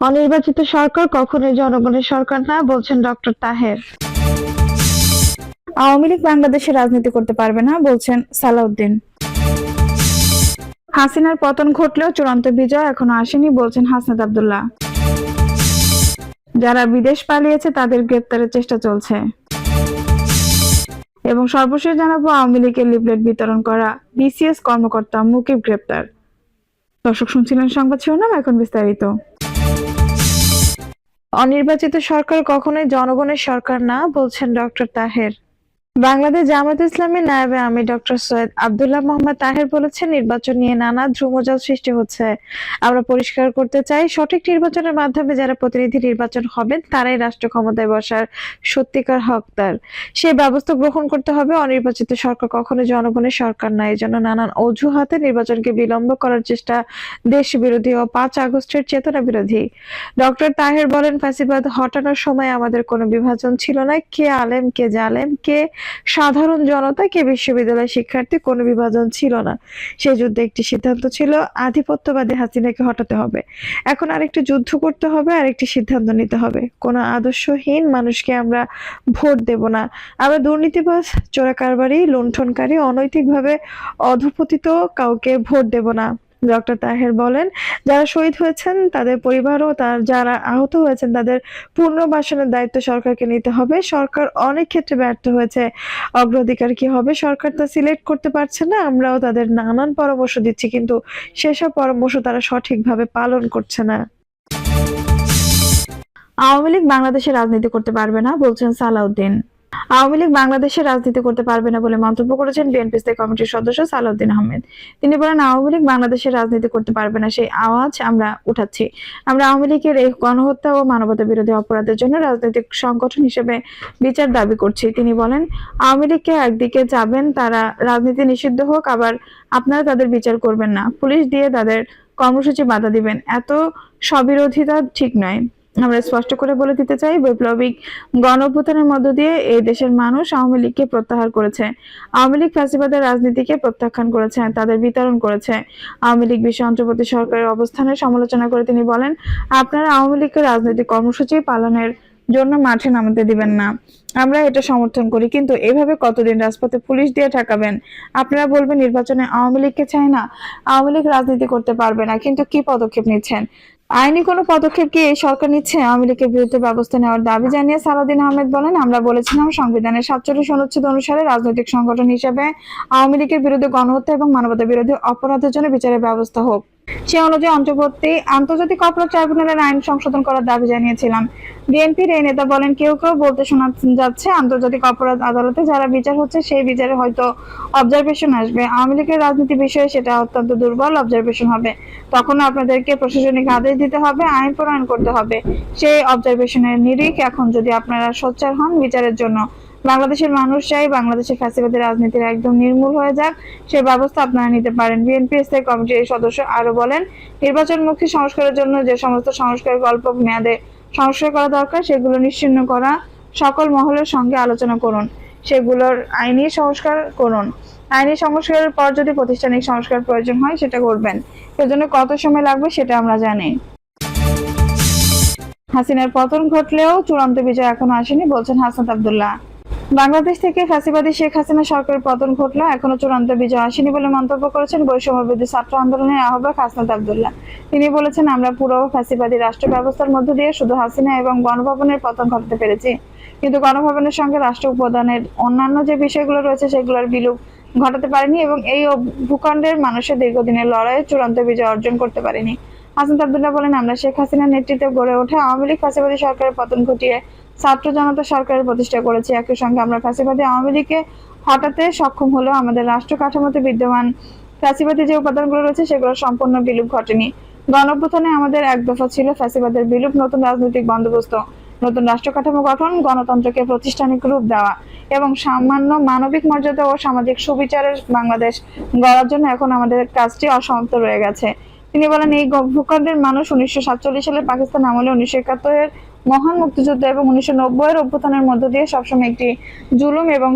অনির্বাচিত সরকার কখনোই জনগণের সরকার না, বলছেন ডক্টর তাহের। আওয়ামী লীগ বাংলাদেশে রাজনীতি করতে পারবে না, বলছেন সালাউদ্দিন। হাসিনার পতন ঘটলেও চূড়ান্ত বিজয় এখনও আসেনি, বলছেন হাসনাত আবদুল্লাহ। যারা বিদেশ পালিয়েছে, তাদের গ্রেপ্তারের চেষ্টা চলছে। এবং সর্বশেষ জানাব, আওয়ামী লীগের লিফলেট বিতরণ করা বিসিএস কর্মকর্তা মুকিব গ্রেপ্তার। দর্শক শুনছিলেন সংবাদ শিরোনাম, এখন বিস্তারিত। অনির্বাচিত সরকার কখনোই জনগণের সরকার না বলছেন ডক্টর তাহের। বাংলাদেশ জামাত ইসলামী নায়েবে আমি ডক্টর সৈয়দ আব্দুল্লাহ মোহাম্মদ তাহের বলেছেন, নির্বাচন নিয়ে নানা ধ্রুমজাল সৃষ্টি হচ্ছে। আমরা পরিষ্কার করতে চাই, সঠিক নির্বাচনের মাধ্যমে যারা প্রতিনিধি নির্বাচন হবেন, তারাই রাষ্ট্র ক্ষমতায় বসার সত্যিকার হকদার সেই ব্যবস্থা গ্রহণ করতে হবে, অনির্বাচিত সরকার কখনো জনগণের সরকার না। এই জন্য নানান অজুহাতে নির্বাচনকে বিলম্ব করার চেষ্টা দেশ বিরোধী ও পাঁচ আগস্টের চেতনা বিরোধী। ডক্টর তাহের বলেন, ফ্যাসিবাদ হটানোর সময় আমাদের কোনো বিভাজন ছিল না। কে আলেম, কে জালেম, কে সাধারণ জনতা কে বিশ্ববিদ্যালয় শিক্ষার্থী কোনো বিভাজন ছিল না। সেই যুদ্ধে একটি সিদ্ধান্ত ছিল, আধিপত্যবাদী হাসিনাকে হটাতে হবে। এখন আরেকটি যুদ্ধ করতে হবে, আরেকটি সিদ্ধান্ত নিতে হবে। কোনো আদর্শহীন মানুষকে আমরা ভোট দেব না। আমরা দুর্নীতিবাজ, চোরাকারবারি, লুণ্ঠনকারী, অনৈতিকভাবে অধপতিত কাউকে ভোট দেব না। ডক্টর তাহের বলেন, যারা শহীদ হয়েছেন, তাদের পরিবার ও তার, যারা আহত হয়েছেন, তাদের পুনর্বাসনের দায়িত্ব সরকারকে নিতে হবে। সরকার অনেক ক্ষেত্রে ব্যর্থ হয়েছে। অগ্রাধিকার কি হবে? সরকার তা সিলেক্ট করতে পারছে না। আমরাও তাদের নানান পরামর্শ দিচ্ছি, কিন্তু সেসব পরামর্শ তারা সঠিকভাবে পালন করছে না। আওয়ামী লীগ বাংলাদেশে রাজনীতি করতে পারবে না, বলছেন সালাউদ্দিন। আওয়ামী লীগ বাংলাদেশে রাজনীতি করতে পারবে না বলে মন্তব্য করেছেন বিএনপি স্থায়ী কমিটির সদস্য সালাউদ্দিন আহমেদ। তিনি বলেন, আওয়ামী লীগ বাংলাদেশে রাজনীতি করতে পারবে না, সেই আওয়াজ আমরা উঠাচ্ছি। আমরা আওয়ামী লীগের এই গণহত্যা ও মানবতা বিরোধী অপরাধের জন্য রাজনৈতিক সংগঠন হিসেবে বিচার দাবি করছি। তিনি বলেন, আওয়ামী লীগকে একদিকে যাবেন তারা রাজনীতি নিষিদ্ধ হোক, আবার আপনারা তাদের বিচার করবেন না। পুলিশ দিয়ে তাদের কর্মসূচি বাধা দিবেন। এত স্ববিরোধিতা ঠিক নয়। আমরা স্পষ্ট করে বলে দিতে চাই, বৈপ্লবিক গণ অভ্যুত্থানের মধ্য দিয়ে এই দেশের মানুষ আওয়ামী লীগকে প্রত্যাহার করেছে। আওয়ামী লীগ ফ্যাসিবাদের রাজনীতিকে প্রত্যাখ্যান করেছে, তাদের বিতরণ করেছে। আওয়ামী লীগ বিষয়ে অন্তর্বর্তী সরকারের অবস্থানের সমালোচনা করে তিনি বলেন, আপনারা আওয়ামী লীগের রাজনৈতিক কর্মসূচি পালনের জন্য মাঠে নামতে দিবেন না। আমরা এটা সমর্থন করি, কিন্তু এভাবে কতদিন রাজপথে পুলিশ দিয়ে ঠেকাবেন? আপনারা বলবেন নির্বাচনে আওয়ামী লীগকে চায় না। আওয়ামী লীগ রাজনীতি করতে পারবে না, কিন্তু কি পদক্ষেপ নিচ্ছেন? আইনি কোনো পদক্ষেপ কি এই সরকার নিচ্ছে? আওয়ামী লীগের বিরুদ্ধে ব্যবস্থা নেওয়ার দাবি জানিয়ে সালাদিন আহমেদ বলেন, আমরা বলেছিলাম সংবিধানের সাতচল্লিশ অনুচ্ছেদ অনুসারে রাজনৈতিক সংগঠন হিসেবে আওয়ামী লীগের বিরুদ্ধে গণহত্যা এবং মানবতা বিরোধী অপরাধের জন্য বিচারের ব্যবস্থা হোক। সে অনুযায়ী অন্তর্বর্তী আন্তর্জাতিক অপরাধ ট্রাইব্যুনালের আইন সংশোধন করার দাবি জানিয়েছিলাম। বিএনপির এই নেতা বলেন, কেউ কেউ বলতে শোনা যাচ্ছে, আন্তর্জাতিক অপরাধ আদালতে যারা বিচার হচ্ছে, সেই বিচারে হয়তো অবজারভেশন আসবে। আওয়ামী লীগের রাজনীতি বিষয়ে সেটা অত্যন্ত দুর্বল অবজারভেশন হবে। তখন আপনাদেরকে প্রশাসনিক আদেশ দিতে হবে, আইন প্রণয়ন করতে হবে। সেই অবজারভেশনের নিরিখ এখন যদি আপনারা সোচ্চার হন বিচারের জন্য। বাংলাদেশের মানুষ চাই, বাংলাদেশের ফ্যাসিবাদী রাজনীতির একদম নির্মূল হয়ে যাক। সে ব্যবস্থা আপনারা নিতে পারেন। বিএনপি স্থায়ী কমিটির সদস্য আরও বলেন, নির্বাচনমুখী সংস্কারের জন্য যে সমস্ত সংস্কার গল্প মেয়াদে সংস্কার করা দরকার, সেগুলো নিশ্চিন্ন করা, সকল মহলের সঙ্গে আলোচনা করুন। সেগুলোর আইনি সংস্কার করুন। আইনি সংস্কারের পর যদি প্রাতিষ্ঠানিক সংস্কার প্রয়োজন হয়, সেটা করবেন। এজন্য কত সময় লাগবে সেটা আমরা জানি। হাসিনার পতন ঘটলেও চূড়ান্ত বিজয় এখনও আসেনি, বলছেন হাসান আব্দুল্লাহ। বাংলাদেশ থেকে ফ্যাসিবাদী শেখ হাসিনা সরকারের পতন ঘটলেও এখনও চূড়ান্ত বিজয় আসেনি বলে মন্তব্য করেছেন বৈষম্য বিরোধী ছাত্র আন্দোলনের আহ্বায়ক হাসনাত আবদুল্লাহ। তিনি বলেছেন, আমরা পুরো ফ্যাসিবাদী রাষ্ট্র ব্যবস্থার মধ্য দিয়ে শুধু হাসিনা এবং গণভবনের পতন ঘটাতে পেরেছি। কিন্তু গণভবনের সঙ্গে রাষ্ট্র উপাদানের অন্যান্য যে বিষয়গুলো রয়েছে, সেগুলোর বিলুপ ঘটাতে পারেনি এবং এই ভূখণ্ডের মানুষের দীর্ঘদিনের লড়াইয়ে চূড়ান্ত বিজয় অর্জন করতে পারেনি। হাসান আব্দুল্লাহ বলেন, আমরা শেখ হাসিনার নেতৃত্বে গড়ে ওঠা আওয়ামী লীগ ফ্যাসিবাদী সরকারের পতন ঘটিয়ে ছাত্র জনতা সরকারের প্রতিষ্ঠা করেছে। একই সঙ্গে আমরা ফ্যাসিবাদী আওয়ামী লীগকে হটাতে সক্ষম হলেও আমাদের রাষ্ট্র কাঠামোতে বিদ্যমান ফ্যাসিবাদী যে উপাদানগুলো রয়েছে, সেগুলো সম্পূর্ণ বিলুপ ঘটেনি। গণঅভ্যুত্থানে আমাদের এক দফা ছিল ফ্যাসিবাদের বিলুপ, নতুন রাজনৈতিক বন্দোবস্ত, নতুন রাষ্ট্র কাঠামো গঠন, গণতন্ত্রকে প্রতিষ্ঠানিক রূপ দেওয়া এবং সামান্য মানবিক মর্যাদা ও সামাজিক সুবিচারের বাংলাদেশ গড়ার জন্য এখন আমাদের কাজটি অসমাপ্ত রয়ে গেছে। তিনি বলেন, এই ভূখণ্ডের মানুষ উনিশশো সাতচল্লিশ সালে পাকিস্তান আমলে উনিশশো একাত্তরের মহান মুক্তিযুদ্ধ এবং উনিশশো নব্বই এর অভ্যুত্থানের মধ্য দিয়ে সবসময় একটি জুলুম এবং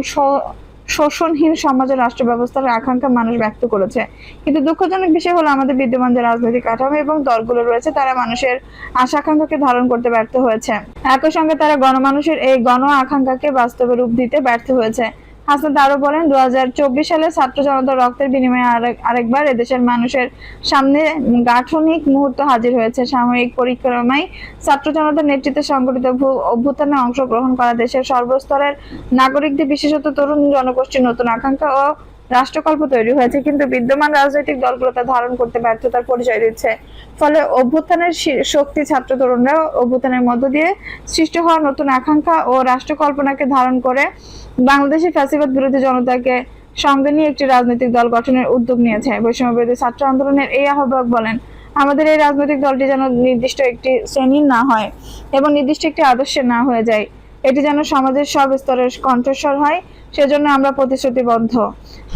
শোষণহীন সমাজের রাষ্ট্র ব্যবস্থার আকাঙ্ক্ষা মানুষ ব্যক্ত করেছে। কিন্তু দুঃখজনক বিষয় হলো, আমাদের বিদ্যমান যে রাজনৈতিক কাঠামো এবং দলগুলো রয়েছে, তারা মানুষের আশা আকাঙ্ক্ষাকে ধারণ করতে ব্যর্থ হয়েছে। একই সঙ্গে তারা গণমানুষের এই গণ আকাঙ্ক্ষাকে বাস্তবে রূপ দিতে ব্যর্থ হয়েছে। হাসনাত আরও বলেন দু সালে ছাত্র জনতার রক্তের বিনিময়ে আরেকবার এদেশের মানুষের সামনে গাঠনিক মুহূর্ত হাজির হয়েছে। সাময়িক পরিক্রমায় ছাত্র জনতার নেতৃত্বে সংগঠিত অভ্যুত্থানে অংশগ্রহণ করা দেশের সর্বস্তরের নাগরিকদের বিশেষত তরুণ জনগোষ্ঠীর নতুন আকাঙ্ক্ষা ও রাষ্ট্রকল্প তৈরি হয়েছে, কিন্তু বিদ্যমান রাজনৈতিক দলগুলো তা ধারণ করতে ব্যর্থতার পরিচয় দিচ্ছে। ফলে অভ্যুত্থানের শক্তি ছাত্র তরুণরা অভ্যুত্থানের মধ্য দিয়ে সৃষ্টি হওয়া নতুন আকাঙ্ক্ষা ও রাষ্ট্রকল্পনাকে ধারণ করে বাংলাদেশের ফ্যাসিবাদ বিরোধী জনতাকে সঙ্গে নিয়ে একটি রাজনৈতিক দল গঠনের উদ্যোগ নিয়েছে। বৈষম্য বিরোধী ছাত্র আন্দোলনের এই আহ্বায়ক বলেন, আমাদের এই রাজনৈতিক দলটি যেন নির্দিষ্ট একটি শ্রেণির না হয় এবং নির্দিষ্ট একটি আদর্শের না হয়ে যায়। এটি যেন সমাজের সব স্তরের কণ্ঠস্বর হয় সেজন্য আমরা প্রতিশ্রুতিবদ্ধ।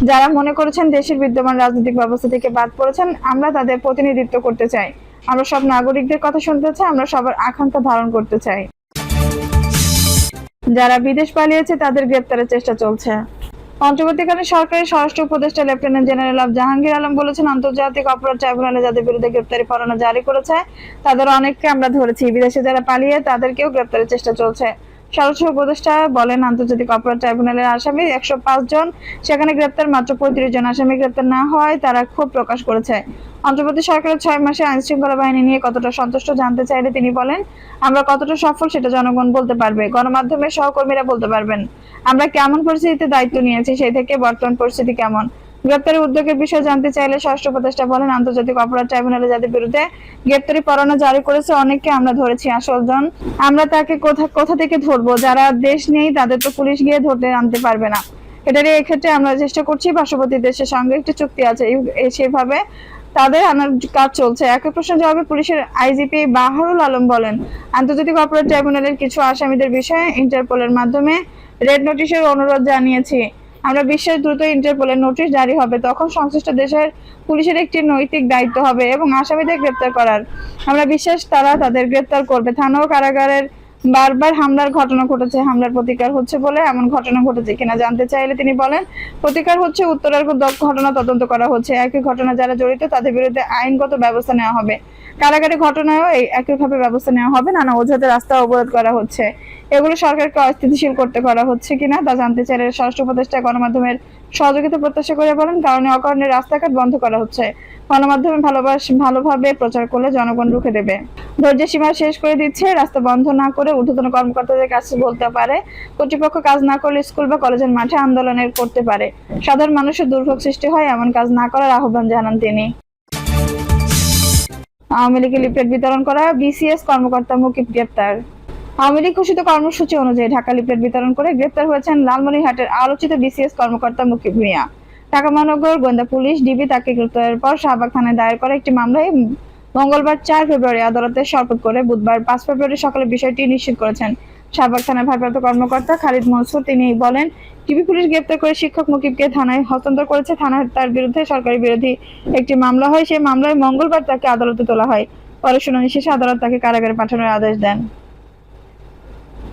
যারা মনে করেছেন দেশের বিদ্যমান রাজনৈতিক ব্যবস্থা থেকে বাদ পড়েছেন, আমরা তাদের প্রতিনিধিত্ব করতে চাই। আমরা সব নাগরিকদের কথা শুনতে চাই, আমরা সবার আকাঙ্ক্ষা ধারণ করতে চাই। যারা বিদেশ পালিয়েছে, তাদের গ্রেপ্তারের চেষ্টা চলছে। অন্তর্বর্তীকালে সরকারি স্বরাষ্ট্র উপদেষ্টা লেফটেন্যান্ট জেনারেল অব জাহাঙ্গীর আলম বলেছেন, আন্তর্জাতিক অপরাধ ট্রাইব্যুনালে যাদের বিরুদ্ধে গ্রেপ্তারি পরোয়ানা জারি করেছে, তাদের অনেককে আমরা ধরেছি। বিদেশে যারা পালিয়ে, তাদেরকেও গ্রেপ্তারের চেষ্টা চলছে। স্বরাষ্ট্র উপদেষ্টা বলেন, আন্তর্জাতিক অপরাধ ট্রাইব্যুনালের আসামি একশো পাঁচ জন, সেখানে গ্রেপ্তার মাত্র পঁয়ত্রিশ জন আসামি গ্রেপ্তার না হওয়ায় তারা ক্ষোভ প্রকাশ করেছে। অন্তর্বর্তী সরকারের ছয় মাসে আইন শৃঙ্খলা বাহিনী নিয়ে কতটা সন্তুষ্ট জানতে চাইলে তিনি বলেন, আমরা কতটা সফল সেটা জনগণ বলতে পারবে, গণমাধ্যমের সহকর্মীরা বলতে পারবেন। আমরা কেমন পরিস্থিতিতে দায়িত্ব নিয়েছি, সেই থেকে বর্তমান পরিস্থিতি কেমন? গ্রেপ্তারি উদ্যোগের বিষয়ে জানতে চাইলে স্বরাষ্ট্র উপদেষ্টা বলেন, আন্তর্জাতিক অপরাধ ট্রাইব্যুনালে যাদের বিরুদ্ধে গ্রেপ্তারি পরোয়ানা জারি করেছে অনেককে আমরা ধরেছি আসল জন। আমরা তাকে কোথা কোথা থেকে ধরবো? যারা দেশ নেই, তাদের তো পুলিশ গিয়ে ধরতে আনতে পারবে না। এটারই এক্ষেত্রে আমরা চেষ্টা করছি পার্শ্ববর্তী দেশের সঙ্গে একটি চুক্তি আছে। সেভাবে তাদের আনার কাজ চলছে। একই প্রশ্নের জবাবে পুলিশের আইজিপি বাহারুল আলম বলেন, আন্তর্জাতিক অপরাধ ট্রাইব্যুনালের কিছু আসামিদের বিষয়ে ইন্টারপোলের মাধ্যমে রেড নোটিশের অনুরোধ জানিয়েছি। আমরা বিশ্বের দ্রুত ইন্টারপোলের নোটিশ জারি হবে, তখন সংশ্লিষ্ট দেশের পুলিশের একটি নৈতিক দায়িত্ব হবে এবং আসামিদের গ্রেপ্তার করার। আমরা বিশ্বাস তারা তাদের গ্রেপ্তার করবে। থানা ও কারাগারের বারবার হামলার ঘটনা ঘটেছে, হামলার প্রতিকার হচ্ছে বলে এমন ঘটনা ঘটেছে কিনা জানতে চাইলে তিনি বলেন, প্রতিকার হচ্ছে উত্তরার ঘটনা তদন্ত করা হচ্ছে। একই ঘটনা যারা জড়িত তাদের বিরুদ্ধে আইনগত ব্যবস্থা নেওয়া হবে। কারাগারি ঘটনায়ও একইভাবে ব্যবস্থা নেওয়া হবে। নানা অজুহাতে রাস্তা অবরোধ করা হচ্ছে। এগুলো সরকারকে অস্থিতিশীল করতে করা হচ্ছে কিনা তা জানতে চাইলে স্বরাষ্ট্র উপদেষ্টা গণমাধ্যমের সহযোগিতা প্রত্যাশা করে বলেন, কারণে অকারণে রাস্তাঘাট বন্ধ করা হচ্ছে। গণমাধ্যমে ভালোবাস, ভালোভাবে প্রচার করলে জনগণ রুখে দেবে। ধৈর্যের সীমা শেষ করে দিচ্ছে, রাস্তা বন্ধ না করে ঊর্ধ্বতন কর্মকর্তাদের কাছে বলতে পারে, কর্তৃপক্ষ কাজ না করলে স্কুল বা কলেজের মাঠে আন্দোলনের করতে পারে। সাধারণ মানুষের দুর্ভোগ সৃষ্টি হয়, এমন কাজ না করার আহ্বান জানান তিনি। আওয়ামী লীগের লিফলেট বিতরণ করা বিসিএস কর্মকর্তা মুকিব গ্রেপ্তার। আওয়ামী লীগ ঘোষিত কর্মসূচি অনুযায়ী ঢাকা লিফলেট বিতরণ করে গ্রেপ্তার হয়েছেন লালমনিরহাটের আলোচিত বিসিএস কর্মকর্তা মিয়া। ঢাকা মহানগর, গোয়েন্দা পুলিশ, ডিবি তাকে গ্রেপ্তারের পর শাহবাগ থানায় দায়ের করে একটি মামলায় মঙ্গলবার চার ফেব্রুয়ারি আদালতে শপথ করে বুধবার পাঁচ ফেব্রুয়ারি সকালে বিষয়টি নিশ্চিত করেছেন। শাহবাগ থানার ভারপ্রাপ্ত কর্মকর্তা খালিদ মনসুর, তিনি বলেন, ডিবি পুলিশ গ্রেপ্তার করে শিক্ষক মুকিবকে থানায় হস্তান্তর করেছে। থানার তার বিরুদ্ধে সরকারি বিরোধী একটি মামলা হয়। সেই মামলায় মঙ্গলবার তাকে আদালতে তোলা হয়। পরে শুনানি শেষে আদালত তাকে কারাগারে পাঠানোর আদেশ দেন।